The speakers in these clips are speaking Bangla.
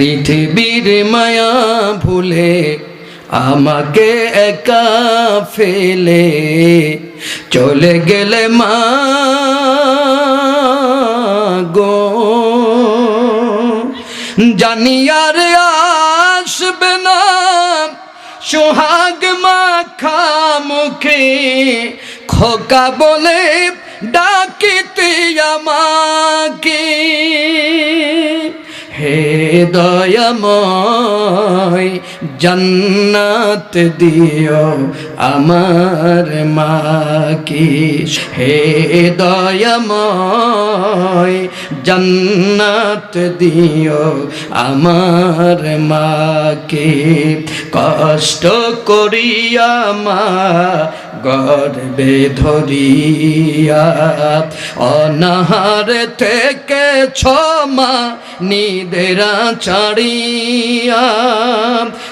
পৃথিবীর মায়া ভুলে আমাকে একা ফেলে চলে গেলে মা গো। জানি আর আসবে না, সোহাগ মাখা মুখে খোকা বলে ডাকিতে আমাকে দয়াময় জন্নাত দিও আমার মাকে। হে দয়াময় জন্নাত দিও আমার মাকে। কষ্ট করিয়া মা গর্বে ধরিয়া অনাহার থেকে ছমা নিদেরা ছাড়িয়া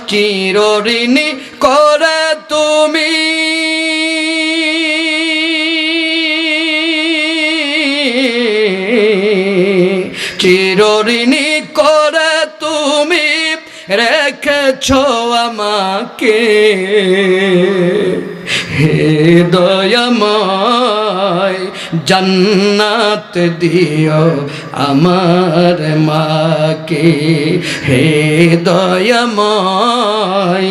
চিরঋণী করে তুমি। চিরঋণী করে তুমি রেখেছ আমাকে। দয়াময় জন্নাত দিও আমার মাকে। হে দয়াময়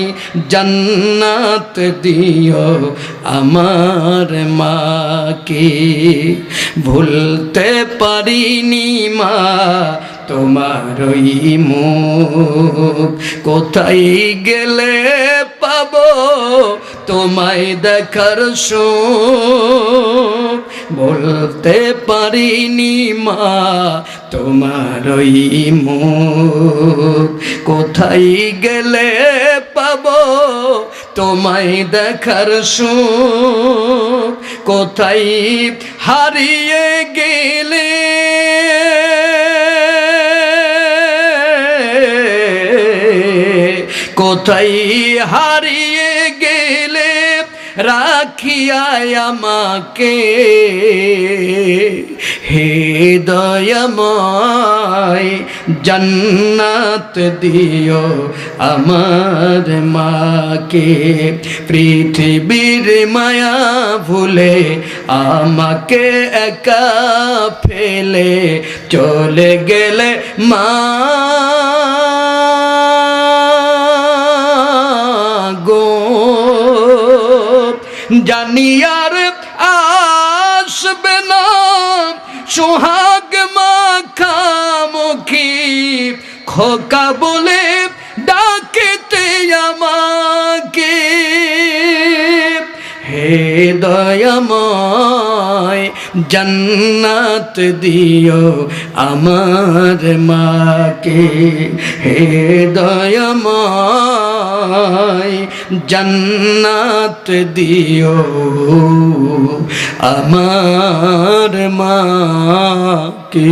জন্নাত দিও আমার মাকে। ভুলতে পারিনি মা, তোমার ওই মুখ। কোথায় গেলে পাবো তোমায় দেখার সুখ বলতে পারিনি মা, তোমার ওই মুখ। কোথায় গেলে পাবো তোমায় দেখার সুখ? কোথায় হারিয়ে গেলে কোথায় হারিয়ে গেলে রাখিয়ায় আমাকে? হে দয়াময়, জন্নাত দিও আমার মাকে। পৃথিবীর মায়া ভুলে আমাকে একা ফেলে চলে গেলে মা জানি আর আসবে না। সোহাগ মাখামুখী, খোকা বলে ডাকিতে আমাকে। হে দয়াময়, জন্নাত দিও আমার মাকে। হে দয়াময় জন্নাত দিও। আমার মাকে।